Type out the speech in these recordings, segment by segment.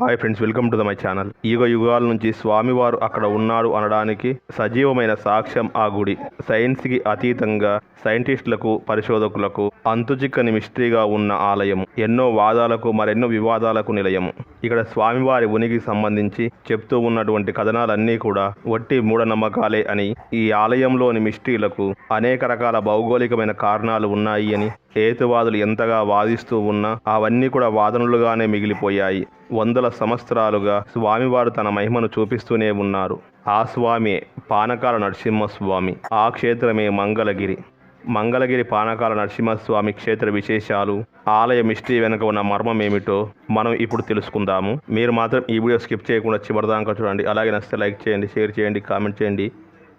Hi friends welcome to the my channel. యుగ యుగాల నుంచి స్వామివారు అక్కడ ఉన్నాడు అనడానికి సజీవమైన సాక్ష్యం ఆ గుడి. సైన్స్కి అతీతంగా సైంటిస్టులకు పరిశోధకులకు అంతుచిక్కని మిస్టరీగా ఉన్న ఆలయం. ఎన్నో వాదాలకు మరెన్నో వివాదాలకు నిలయం. ఇక్కడ స్వామివారి ఉనికి సంబంధించి చెప్తూ ఉన్నటువంటి కథనాలన్నీ కూడా వట్టి మూఢనమ్మకాలే అని ఈ ఆలయంలోని మిస్టరీలకు అనేక రకాల భౌగోళికమైన కారణాలు ఉన్నాయి అని హేతువాదులు ఎంతగా వాదిస్తూ ఉన్నా అవన్నీ కూడా వాదనలుగానే మిగిలిపోయాయి. వందల సంవత్సరాలుగా స్వామివారు తన మహిమను చూపిస్తూనే ఉన్నారు. ఆ స్వామి పానకాల నరసింహస్వామి ఆ క్షేత్రమే మంగళగిరి. మంగళగిరి పానకాల నరసింహస్వామి క్షేత్ర విశేషాలు ఆలయ మిస్టరీ వెనుక ఉన్న మర్మం ఏమిటో మనం ఇప్పుడు తెలుసుకుందాము. మీరు మాత్రం ఈ వీడియో స్కిప్ చేయకుండా చివరిదాకా చూడండి. అలాగే నచ్చితే లైక్ చేయండి షేర్ చేయండి కామెంట్ చేయండి.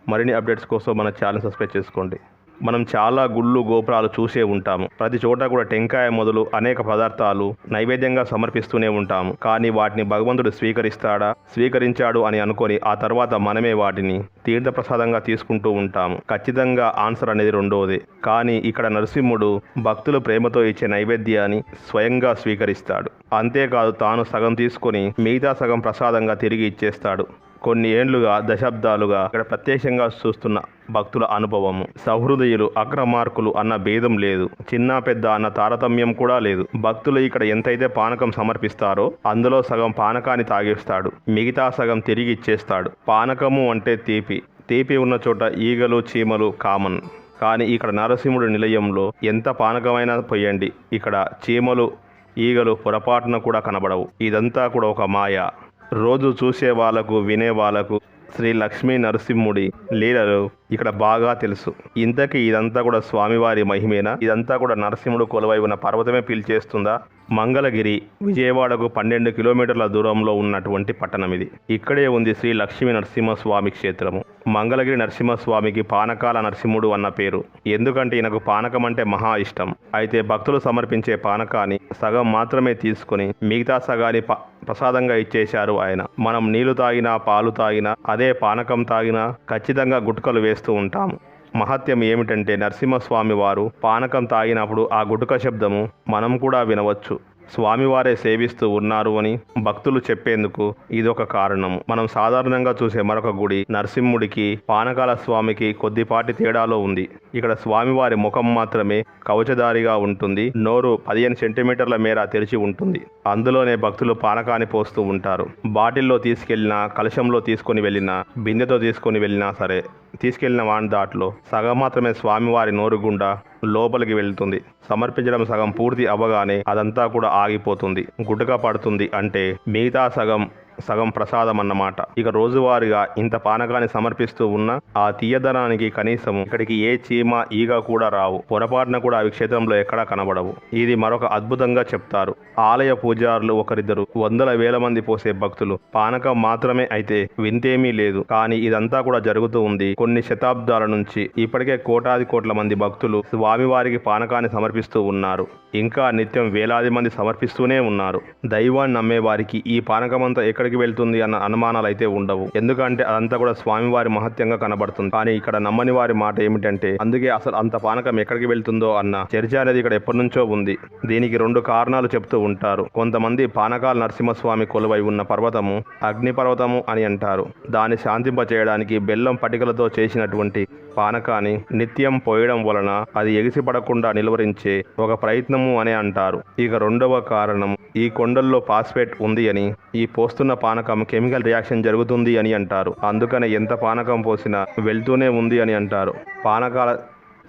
మరిన్ని అప్డేట్స్ కోసం మన ఛానల్ సబ్స్క్రైబ్ చేసుకోండి. మనం చాలా గుళ్ళు గోపురాలు చూసే ఉంటాము. ప్రతి చోట కూడా టెంకాయ మొదలు అనేక పదార్థాలు నైవేద్యంగా సమర్పిస్తూనే ఉంటాము. కానీ వాటిని భగవంతుడు స్వీకరిస్తాడా? స్వీకరించాడు అని అనుకొని ఆ తర్వాత మనమే వాటిని తీర్థప్రసాదంగా తీసుకుంటూ ఉంటాము. ఖచ్చితంగా ఆన్సర్ అనేది రెండోది. కానీ ఇక్కడ నరసింహుడు భక్తులు ప్రేమతో ఇచ్చే నైవేద్యాన్ని స్వయంగా స్వీకరిస్తాడు. అంతేకాదు తాను సగం తీసుకొని మిగతా సగం ప్రసాదంగా తిరిగి ఇచ్చేస్తాడు. కొన్ని ఏండ్లుగా దశాబ్దాలుగా ఇక్కడ ప్రత్యక్షంగా చూస్తున్న భక్తుల అనుభవము. సహృదయులు అగ్రమార్కులు అన్న భేదం లేదు. చిన్న పెద్ద అన్న తారతమ్యం కూడా లేదు. భక్తులు ఇక్కడ ఎంతైతే పానకం సమర్పిస్తారో అందులో సగం పానకాన్ని తాగేస్తాడు. మిగతా సగం తిరిగి ఇచ్చేస్తాడు. పానకము అంటే తీపి. తీపి ఉన్న చోట ఈగలు చీమలు కామన్. కానీ ఇక్కడ నరసింహుడి నిలయంలో ఎంత పానకమైనా పోయండి. ఇక్కడ చీమలు ఈగలు పొరపాటున కూడా కనబడవు. ఇదంతా కూడా ఒక మాయ. రోజు చూసే వాళ్ళకు వినే వాళ్ళకు శ్రీ లక్ష్మీ నరసింహుడి లీలలు ఇక్కడ బాగా తెలుసు. ఇంతకీ ఇదంతా కూడా స్వామివారి మహిమేనా? ఇదంతా కూడా నరసింహుడు కొలువై ఉన్న పర్వతమే పీల్చేస్తుందా? మంగళగిరి విజయవాడకు పన్నెండు కిలోమీటర్ల దూరంలో ఉన్నటువంటి పట్టణం ఇది. ఇక్కడే ఉంది శ్రీ లక్ష్మీ నరసింహస్వామి క్షేత్రము. మంగళగిరి నరసింహస్వామికి పానకాల నరసింహుడు అన్న పేరు. ఎందుకంటే ఈయనకు పానకం అంటే మహా ఇష్టం. అయితే భక్తులు సమర్పించే పానకాన్ని సగం మాత్రమే తీసుకుని మిగతా సగాన్ని ప- ప్రసాదంగా ఇచ్చేశారు ఆయన. మనం నీళ్ళు తాగినా పాలు తాగినా అదే పానకం తాగినా ఖచ్చితంగా గుట్కలు వేస్తూ ఉంటాము. మహత్యం ఏమిటంటే నరసింహస్వామి వారు పానకం తాగినప్పుడు ఆ గుటుక శబ్దము మనం కూడా వినవచ్చు. స్వామివారే సేవిస్తూ ఉన్నారు అని భక్తులు చెప్పేందుకు ఇదొక కారణం. మనం సాధారణంగా చూసే మరొక గుడి నరసింహుడికి పానకాల స్వామికి కొద్దిపాటి తేడాలో ఉంది. ఇక్కడ స్వామివారి ముఖం మాత్రమే కవచదారిగా ఉంటుంది. నోరు పదిహేను సెంటీమీటర్ల మేర తెరిచి ఉంటుంది. అందులోనే భక్తులు పానకాన్ని పోస్తూ ఉంటారు. బాటిల్లో తీసుకెళ్ళినా కలశంలో తీసుకొని వెళ్ళినా బిందెతో తీసుకొని వెళ్ళినా సరే తీసుకెళ్ళిన వాని దాట్లో సగం మాత్రమే స్వామివారి నోరు గుండా లోపలికి వెళ్తుంది. సమర్పించడం సగం పూర్తి అవ్వగానే అదంతా కూడా ఆగిపోతుంది. గుడ్డగా పడుతుంది అంటే మిగతా సగం సగం ప్రసాదం అన్నమాట ఇక రోజువారీగా ఇంత పానకాన్ని సమర్పిస్తూ ఉన్న ఆ తీయదనానికి కనీసం ఇక్కడికి ఏ చీమ ఈగ కూడా రావు. పొరపాటున కూడా అవి క్షేత్రంలో ఎక్కడా కనబడవు. ఇది మరొక అద్భుతంగా చెప్తారు. ఆలయ పూజారులు ఒకరిద్దరు వందల వేల మంది పోసే భక్తులు. పానకం మాత్రమే అయితే వింతేమీ లేదు. కానీ ఇదంతా కూడా జరుగుతూ ఉంది. కొన్ని శతాబ్దాల నుంచి ఇప్పటికే కోటాది కోట్ల మంది భక్తులు స్వామివారికి పానకాన్ని సమర్పిస్తూ ఉన్నారు. ఇంకా నిత్యం వేలాది మంది సమర్పిస్తూనే ఉన్నారు. దైవాన్ని నమ్మే వారికి ఈ పానకమంతా ఎక్కడికి వెళ్తుంది అన్న అనుమానాలు అయితే ఉండవు. ఎందుకంటే అదంతా కూడా స్వామివారి మహత్యంగా కనబడుతుంది. కానీ ఇక్కడ నమ్మని వారి మాట ఏమిటంటే అందుకే అసలు అంత పానకం ఎక్కడికి వెళ్తుందో అన్న చర్చ అనేది ఇక్కడ ఎప్పటి నుంచో ఉంది. దీనికి రెండు కారణాలు చెప్తూ ఉంటారు. కొంతమంది పానకాల నరసింహస్వామి కొలువై ఉన్న పర్వతము అగ్ని పర్వతము అని అంటారు. దాన్ని శాంతింప చేయడానికి బెల్లం పటికలతో చేసినటువంటి పానకాన్ని నిత్యం పోయడం వలన అది ఎగిసిపడకుండా నిలువరించే ఒక ప్రయత్నము అని అంటారు. ఇక రెండవ కారణం ఈ కొండల్లో ఫాస్ఫేట్ ఉంది అని ఈ పోస్తున్న పానకం కెమికల్ రియాక్షన్ జరుగుతుంది అని అంటారు. అందుకనే ఎంత పానకం పోసినా వెళ్తూనే ఉంది అని అంటారు. పానకాల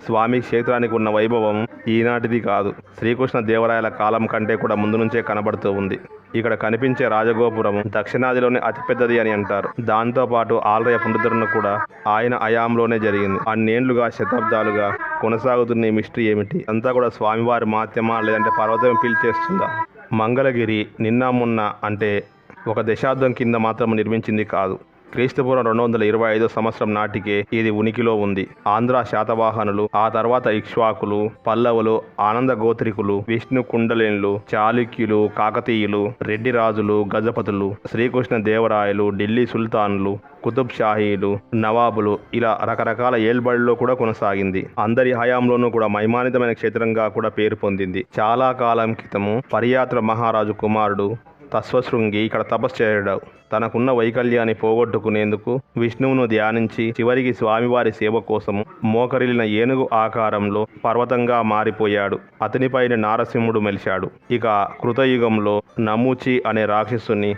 స్వామి క్షేత్రానికి ఉన్న వైభవం ఈనాటిది కాదు. శ్రీకృష్ణ దేవరాయల కాలం కంటే కూడా ముందు నుంచే కనబడుతూ ఉంది. ఇక్కడ కనిపించే రాజగోపురం దక్షిణాదిలోనే అతిపెద్దది అని అంటారు. దాంతో పాటు ఆలయ పునరుద్ధరణ కూడా ఆయన అయాంలోనే జరిగింది. అన్నేళ్ళుగా శతాబ్దాలుగా కొనసాగుతున్న ఈ మిస్టరీ ఏమిటి? అంతా కూడా స్వామివారి మాత్యమా లేదంటే పర్వతం పీల్చేస్తుందా మంగళగిరి నిన్న మొన్న అంటే ఒక దశాబ్దం కింద మాత్రం నిర్మించింది కాదు. క్రీస్తుపూర్వం రెండు వందల ఇరవై ఐదో సంవత్సరం నాటికే ఇది ఉనికిలో ఉంది. ఆంధ్ర శాతవాహనులు ఆ తర్వాత ఇక్ష్వాకులు పల్లవులు ఆనంద గోత్రికులు విష్ణు కుండలేన్లు చాళుక్యులు కాకతీయులు రెడ్డి రాజులు గజపతులు శ్రీకృష్ణ దేవరాయలు ఢిల్లీ సుల్తాన్లు కుతుబ్ షాహీలు నవాబులు ఇలా రకరకాల ఏల్బడిలో కూడా కొనసాగింది. అందరి హయాంలోనూ కూడా మైమానితమైన క్షేత్రంగా కూడా పేరు పొందింది. చాలా కాలం క్రితము పరియాత్ర మహారాజు కుమారుడు తస్వశృంగి ఇక్కడ తపస్సు చేయడం. తనకున్న వైకల్యాన్ని పోగొట్టుకునేందుకు విష్ణువును ధ్యానించి చివరికి స్వామివారి సేవ కోసం మోకరిలిన ఏనుగు ఆకారంలో పర్వతంగా మారిపోయాడు. అతనిపైన నారసింహుడు మెలిశాడు. ఇక కృతయుగంలో నమూచి అనే రాక్షసుని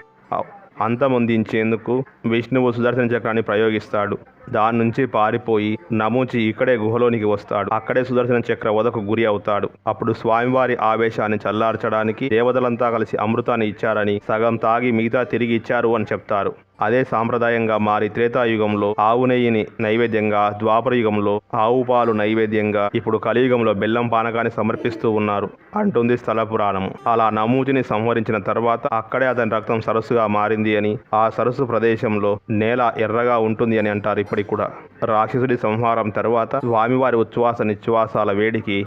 అంతమొందించేందుకు విష్ణువు సుదర్శన చక్రాన్ని ప్రయోగిస్తాడు. దాని నుంచి పారిపోయి నమూచి ఇక్కడే గుహలోనికి వస్తాడు. అక్కడే సుదర్శన చక్ర వదకు గురి అవుతాడు. అప్పుడు స్వామివారి ఆవేశాన్ని చల్లార్చడానికి దేవతలంతా కలిసి అమృతాన్ని ఇచ్చారని సగం తాగి మిగతా తిరిగి ఇచ్చారు అని చెప్తారు. అదే సాంప్రదాయంగా మారి త్రేతాయుగంలో ఆవు నెయ్యిని నైవేద్యంగా ద్వాపర యుగంలో ఆవు పాలు నైవేద్యంగా ఇప్పుడు కలియుగంలో బెల్లం పానకాన్ని సమర్పిస్తూ ఉన్నారు. అంటుంది స్థల పురాణం అలా నమూతిని సంహరించిన తర్వాత అక్కడే అతని రక్తం సరస్సుగా మారింది అని ఆ సరస్సు ప్రదేశంలో నేల ఎర్రగా ఉంటుంది అని అంటారు ఇప్పటికి కూడా రాక్షసుడి సంహారం తర్వాత స్వామివారి ఉచ్ఛ్వాస నిశ్వాసాల వేడికి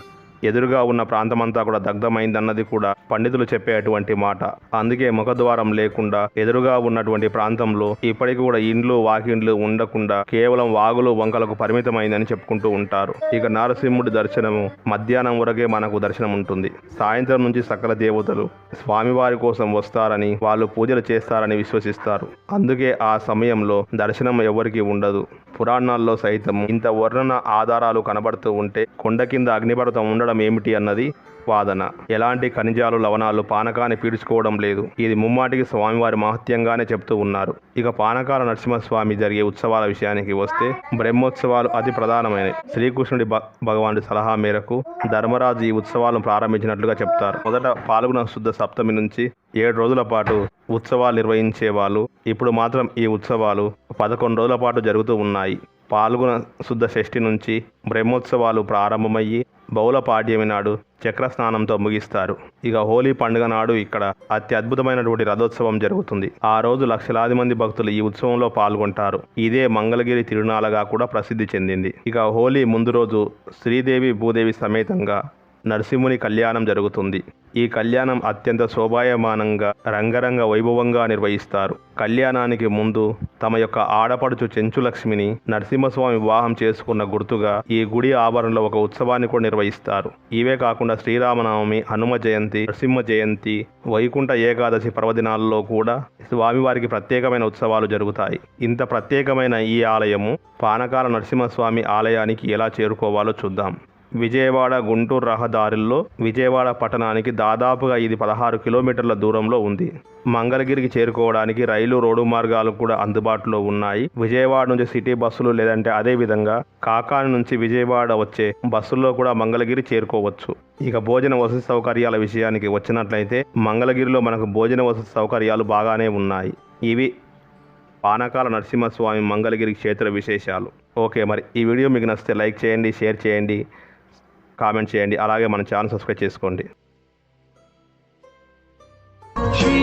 ఎదురుగా ఉన్న ప్రాంతమంతా కూడా దగ్ధమైందన్నది కూడా పండితులు చెప్పేటువంటి మాట. అందుకే ముఖద్వారం లేకుండా ఎదురుగా ఉన్నటువంటి ప్రాంతంలో ఇప్పటికి కూడా ఇండ్లు వాకిండ్లు ఉండకుండా కేవలం వాగులు వంకలకు పరిమితమైందని చెప్పుకుంటూ ఉంటారు. ఇక నారసింహుడి దర్శనము మధ్యాహ్నం వరకే మనకు దర్శనం ఉంటుంది సాయంత్రం నుంచి సకల దేవతలు స్వామివారి కోసం వస్తారని వాళ్ళు పూజలు చేస్తారని విశ్వసిస్తారు. అందుకే ఆ సమయంలో దర్శనం ఎవరికి ఉండదు. పురాణాల్లో సైతం ఇంత వర్ణన ఆధారాలు కనబడుతూ ఉంటే కొండ కింద అగ్నిపర్వతం ఉండడం ఏమిటి అన్నది వాదన. ఎలాంటి ఖనిజాలు లవణాలు పానకాన్ని పీల్చుకోవడం లేదు. ఇది ముమ్మాటికి స్వామివారి మహత్యంగానే చెప్తూ ఉన్నారు. ఇక పానకాల నరసింహస్వామి జరిగే ఉత్సవాల విషయానికి వస్తే బ్రహ్మోత్సవాలు అతి ప్రధానమైనవి. శ్రీకృష్ణుడి భ- భగవానుడి సలహా మేరకు ధర్మరాజు ఈ ఉత్సవాలను ప్రారంభించినట్లుగా చెప్తారు. మొదట పాల్గొన శుద్ధ సప్తమి నుంచి ఏడు రోజుల పాటు ఉత్సవాలు నిర్వహించే వాళ్ళు ఇప్పుడు మాత్రం ఈ ఉత్సవాలు పదకొండు రోజుల పాటు జరుగుతూ ఉన్నాయి. పాల్గొన శుద్ధ షష్ఠి నుంచి బ్రహ్మోత్సవాలు ప్రారంభమయ్యి బౌల పాడ్యమి నాడు చక్ర స్నానంతో ముగిస్తారు. ఇక హోలీ పండుగ నాడు ఇక్కడ అతి అద్భుతమైనటువంటి రథోత్సవం జరుగుతుంది. ఆ రోజు లక్షలాది మంది భక్తులు ఈ ఉత్సవంలో పాల్గొంటారు. ఇదే మంగళగిరి తిరునాళగా కూడా ప్రసిద్ధి చెందింది. ఇక హోలీ ముందు రోజు శ్రీదేవి భూదేవి సమేతంగా నరసింహుని కళ్యాణం జరుగుతుంది. ఈ కళ్యాణం అత్యంత శోభాయమానంగా రంగరంగ వైభవంగా నిర్వహిస్తారు. కళ్యాణానికి ముందు తమ యొక్క ఆడపడుచు చెంచులక్ష్మిని నరసింహస్వామి వివాహం చేసుకున్న గుర్తుగా ఈ గుడి ఆవరణలో ఒక ఉత్సవాన్ని కూడా నిర్వహిస్తారు. ఇవే కాకుండా శ్రీరామనవమి హనుమ జయంతి నరసింహ జయంతి వైకుంఠ ఏకాదశి పర్వదినాల్లో కూడా స్వామివారికి ప్రత్యేకమైన ఉత్సవాలు జరుగుతాయి. ఇంత ప్రత్యేకమైన ఈ ఆలయము పానకాల నరసింహస్వామి ఆలయానికి ఎలా చేరుకోవాలో చూద్దాం. విజయవాడ గుంటూరు రహదారుల్లో విజయవాడ పట్టణానికి దాదాపుగా ఇది పదహారు కిలోమీటర్ల దూరంలో ఉంది. మంగళగిరికి చేరుకోవడానికి రైలు రోడ్డు మార్గాలు కూడా అందుబాటులో ఉన్నాయి. విజయవాడ నుంచి సిటీ బస్సులు లేదంటే అదే విధంగా కాకాని నుంచి విజయవాడ వచ్చే బస్సుల్లో కూడా మంగళగిరి చేరుకోవచ్చు. ఇక భోజన వసతి సౌకర్యాల విషయానికి వచ్చినట్లయితే మంగళగిరిలో మనకు భోజన వసతి సౌకర్యాలు బాగానే ఉన్నాయి. ఇవి పానకాల నరసింహస్వామి మంగళగిరి క్షేత్ర విశేషాలు. ఓకే మరి ఈ వీడియో మీకు నచ్చితే లైక్ చేయండి షేర్ చేయండి. కామెంట్ చేయండి. అలాగే మన ఛానల్ సబ్స్క్రైబ్ చేసుకోండి. Sri